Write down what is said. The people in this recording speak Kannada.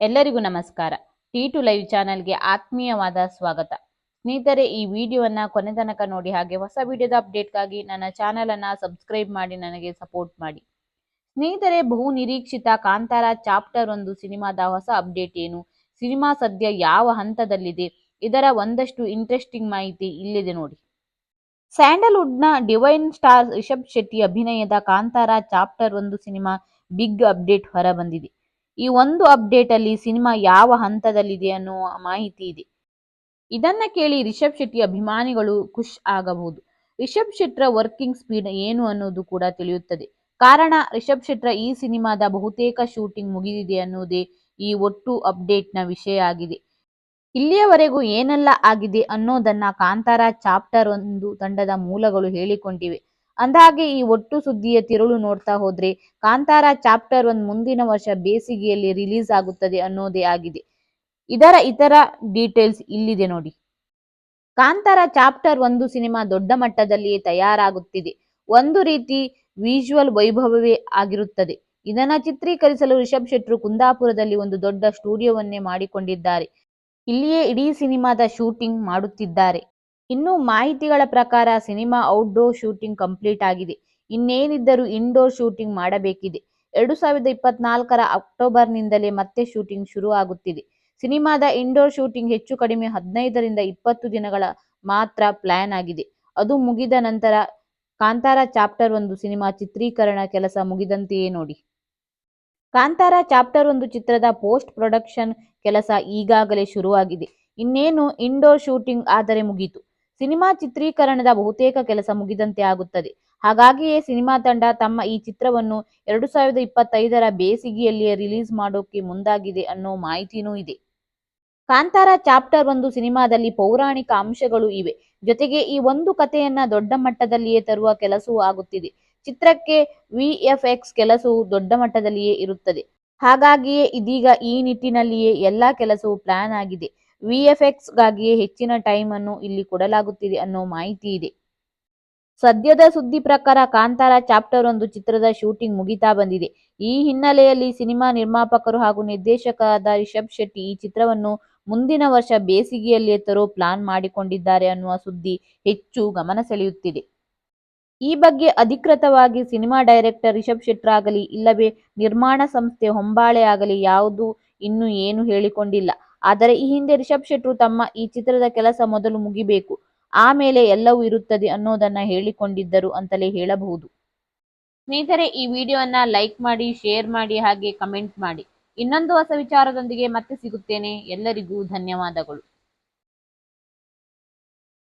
ಎಲ್ಲರಿಗೂ ನಮಸ್ಕಾರ. ಟಿ ಟು ಲೈವ್ ಚಾನೆಲ್ಗೆ ಆತ್ಮೀಯವಾದ ಸ್ವಾಗತ. ಸ್ನೇಹಿತರೆ, ಈ ವಿಡಿಯೋವನ್ನು ಕೊನೆ ತನಕ ನೋಡಿ ಹಾಗೆ ಹೊಸ ವಿಡಿಯೋದ ಅಪ್ಡೇಟ್ಗಾಗಿ ನನ್ನ ಚಾನೆಲ್ ಅನ್ನ ಸಬ್ಸ್ಕ್ರೈಬ್ ಮಾಡಿ, ನನಗೆ ಸಪೋರ್ಟ್ ಮಾಡಿ. ಸ್ನೇಹಿತರೆ, ಬಹು ನಿರೀಕ್ಷಿತ ಕಾಂತಾರ ಚಾಪ್ಟರ್ ಒಂದು ಸಿನಿಮಾದ ಹೊಸ ಅಪ್ಡೇಟ್ ಏನು? ಸಿನಿಮಾ ಸದ್ಯ ಯಾವ ಹಂತದಲ್ಲಿದೆ? ಇದರ ಒಂದಷ್ಟು ಇಂಟ್ರೆಸ್ಟಿಂಗ್ ಮಾಹಿತಿ ಇಲ್ಲಿದೆ ನೋಡಿ. ಸ್ಯಾಂಡಲ್ವುಡ್ನ ಡಿವೈನ್ ಸ್ಟಾರ್ ರಿಷಬ್ ಶೆಟ್ಟಿ ಅಭಿನಯದ ಕಾಂತಾರ ಚಾಪ್ಟರ್ ಒಂದು ಸಿನಿಮಾ ಬಿಗ್ ಅಪ್ಡೇಟ್ ಹೊರಬಂದಿದೆ. ಈ ಒಂದು ಅಪ್ಡೇಟ್ ಅಲ್ಲಿ ಸಿನಿಮಾ ಯಾವ ಹಂತದಲ್ಲಿದೆ ಅನ್ನುವ ಮಾಹಿತಿ ಇದೆ. ಇದನ್ನ ಕೇಳಿ ರಿಷಬ್ ಶೆಟ್ಟಿ ಅಭಿಮಾನಿಗಳು ಖುಷ್ ಆಗಬಹುದು. ರಿಷಬ್ ಶೆಟ್ರ ವರ್ಕಿಂಗ್ ಸ್ಪೀಡ್ ಏನು ಅನ್ನೋದು ಕೂಡ ತಿಳಿಯುತ್ತದೆ. ಕಾರಣ ರಿಷಬ್ ಶೆಟ್ರ ಈ ಸಿನಿಮಾದ ಬಹುತೇಕ ಶೂಟಿಂಗ್ ಮುಗಿದಿದೆ ಅನ್ನೋದೇ ಈ ಒಟ್ಟು ಅಪ್ಡೇಟ್ನ ವಿಷಯ ಆಗಿದೆ. ಇಲ್ಲಿಯವರೆಗೂ ಏನೆಲ್ಲ ಆಗಿದೆ ಅನ್ನೋದನ್ನ ಕಾಂತಾರ ಚಾಪ್ಟರ್ ಒಂದು ತಂಡದ ಮೂಲಗಳು ಹೇಳಿಕೊಂಡಿವೆ. ಅಂದಹಾಗೆ, ಈ ಒಟ್ಟು ಸುದ್ದಿಯ ತಿರುಳು ನೋಡ್ತಾ ಹೋದ್ರೆ, ಕಾಂತಾರ ಚಾಪ್ಟರ್ ಒನ್ ಮುಂದಿನ ವರ್ಷ ಬೇಸಿಗೆಯಲ್ಲಿ ರಿಲೀಸ್ ಆಗುತ್ತದೆ ಅನ್ನೋದೇ ಆಗಿದೆ. ಇದರ ಇತರ ಡೀಟೇಲ್ಸ್ ಇಲ್ಲಿದೆ ನೋಡಿ. ಕಾಂತಾರ ಚಾಪ್ಟರ್ ಒಂದು ಸಿನಿಮಾ ದೊಡ್ಡ ಮಟ್ಟದಲ್ಲಿಯೇ ತಯಾರಾಗುತ್ತಿದೆ. ಒಂದು ರೀತಿ ವಿಜುವಲ್ ವೈಭವವೇ ಆಗಿರುತ್ತದೆ. ಇದನ್ನ ಚಿತ್ರೀಕರಿಸಲು ರಿಷಬ್ ಶೆಟ್ರು ಕುಂದಾಪುರದಲ್ಲಿ ಒಂದು ದೊಡ್ಡ ಸ್ಟುಡಿಯೋವನ್ನೇ ಮಾಡಿಕೊಂಡಿದ್ದಾರೆ. ಇಲ್ಲಿಯೇ ಇಡೀ ಸಿನಿಮಾದ ಶೂಟಿಂಗ್ ಮಾಡುತ್ತಿದ್ದಾರೆ. ಇನ್ನು ಮಾಹಿತಿಗಳ ಪ್ರಕಾರ ಸಿನಿಮಾ ಔಟ್ಡೋರ್ ಶೂಟಿಂಗ್ ಕಂಪ್ಲೀಟ್ ಆಗಿದೆ. ಇನ್ನೇನಿದ್ದರೂ ಇಂಡೋರ್ ಶೂಟಿಂಗ್ ಮಾಡಬೇಕಿದೆ. ಎರಡು ಸಾವಿರದ ಇಪ್ಪತ್ನಾಲ್ಕರ ಅಕ್ಟೋಬರ್ನಿಂದಲೇ ಮತ್ತೆ ಶೂಟಿಂಗ್ ಶುರು ಆಗುತ್ತಿದೆ ಸಿನಿಮಾದ ಇಂಡೋರ್ ಶೂಟಿಂಗ್ ಹೆಚ್ಚು ಕಡಿಮೆ ಹದಿನೈದರಿಂದ ಇಪ್ಪತ್ತು ದಿನಗಳ ಮಾತ್ರ ಪ್ಲಾನ್ ಆಗಿದೆ. ಅದು ಮುಗಿದ ನಂತರ ಕಾಂತಾರ ಚಾಪ್ಟರ್ ಒಂದು ಸಿನಿಮಾ ಚಿತ್ರೀಕರಣ ಕೆಲಸ ಮುಗಿದಂತೆಯೇ ನೋಡಿ. ಕಾಂತಾರ ಚಾಪ್ಟರ್ ಒಂದು ಚಿತ್ರದ ಪೋಸ್ಟ್ ಪ್ರೊಡಕ್ಷನ್ ಕೆಲಸ ಈಗಾಗಲೇ ಶುರುವಾಗಿದೆ. ಇನ್ನೇನು ಇಂಡೋರ್ ಶೂಟಿಂಗ್ ಆದರೆ ಮುಗೀತು. ಸಿನಿಮಾ ಚಿತ್ರೀಕರಣದ ಬಹುತೇಕ ಕೆಲಸ ಮುಗಿದಂತೆ ಆಗುತ್ತದೆ. ಹಾಗಾಗಿಯೇ ಸಿನಿಮಾ ತಂಡ ತಮ್ಮ ಈ ಚಿತ್ರವನ್ನು ಎರಡು ಸಾವಿರದ ಇಪ್ಪತ್ತೈದರ ಬೇಸಿಗೆಯಲ್ಲಿಯೇ ರಿಲೀಸ್ ಮಾಡೋಕೆ ಮುಂದಾಗಿದೆ ಅನ್ನೋ ಮಾಹಿತಿನೂ ಇದೆ. ಕಾಂತಾರ ಚಾಪ್ಟರ್ ಒಂದು ಸಿನಿಮಾದಲ್ಲಿ ಪೌರಾಣಿಕ ಅಂಶಗಳು ಇವೆ. ಜೊತೆಗೆ ಈ ಒಂದು ಕಥೆಯನ್ನ ದೊಡ್ಡ ಮಟ್ಟದಲ್ಲಿಯೇ ತರುವ ಕೆಲಸವೂ ಆಗುತ್ತಿದೆ. ಚಿತ್ರಕ್ಕೆ ವಿಎಫ್ಎಕ್ಸ್ ಕೆಲಸವು ದೊಡ್ಡ ಮಟ್ಟದಲ್ಲಿಯೇ ಇರುತ್ತದೆ. ಹಾಗಾಗಿಯೇ ಇದೀಗ ಈ ನಿಟ್ಟಿನಲ್ಲಿಯೇ ಎಲ್ಲಾ ಕೆಲಸವು ಪ್ಲಾನ್ ಆಗಿದೆ. ವಿಎಫ್ಎಕ್ಸ್ ಗಾಗಿಯೇ ಹೆಚ್ಚಿನ ಟೈಮ್ ಅನ್ನು ಇಲ್ಲಿ ಕೊಡಲಾಗುತ್ತಿದೆ ಅನ್ನೋ ಮಾಹಿತಿ ಇದೆ. ಸದ್ಯದ ಸುದ್ದಿ ಪ್ರಕಾರ ಕಾಂತಾರ ಚಾಪ್ಟರ್ ಒಂದು ಚಿತ್ರದ ಶೂಟಿಂಗ್ ಮುಗಿತಾ ಬಂದಿದೆ. ಈ ಹಿನ್ನೆಲೆಯಲ್ಲಿ ಸಿನಿಮಾ ನಿರ್ಮಾಪಕರು ಹಾಗೂ ನಿರ್ದೇಶಕರಾದ ರಿಷಬ್ ಶೆಟ್ಟಿ ಈ ಚಿತ್ರವನ್ನು ಮುಂದಿನ ವರ್ಷ ಬೇಸಿಗೆಯಲ್ಲಿಯೇ ತರೋ ಪ್ಲಾನ್ ಮಾಡಿಕೊಂಡಿದ್ದಾರೆ ಅನ್ನುವ ಸುದ್ದಿ ಹೆಚ್ಚು ಗಮನ ಸೆಳೆಯುತ್ತಿದೆ. ಈ ಬಗ್ಗೆ ಅಧಿಕೃತವಾಗಿ ಸಿನಿಮಾ ಡೈರೆಕ್ಟರ್ ರಿಷಬ್ ಶೆಟ್ರಾಗಲಿ ಇಲ್ಲವೇ ನಿರ್ಮಾಣ ಸಂಸ್ಥೆ ಹೊಂಬಾಳೆ ಆಗಲಿ ಯಾವುದು ಇನ್ನೂ ಏನು ಹೇಳಿಕೊಂಡಿಲ್ಲ. ಆದರೆ ಈ ಹಿಂದೆ ರಿಷಬ್ ಶೆಟ್ರು ತಮ್ಮ ಈ ಚಿತ್ರದ ಕೆಲಸ ಮೊದಲು ಮುಗಿಬೇಕು ಆಮೇಲೆ ಎಲ್ಲವೂ ಇರುತ್ತದೆ ಅನ್ನೋದನ್ನ ಹೇಳಿಕೊಂಡಿದ್ದರು ಅಂತಲೇ ಹೇಳಬಹುದು. ಸ್ನೇಹಿತರೆ, ಈ ವಿಡಿಯೋವನ್ನ ಲೈಕ್ ಮಾಡಿ, ಶೇರ್ ಮಾಡಿ, ಹಾಗೆ ಕಮೆಂಟ್ ಮಾಡಿ. ಇನ್ನೊಂದು ಹೊಸ ವಿಚಾರದೊಂದಿಗೆ ಮತ್ತೆ ಸಿಗುತ್ತೇನೆ. ಎಲ್ಲರಿಗೂ ಧನ್ಯವಾದಗಳು.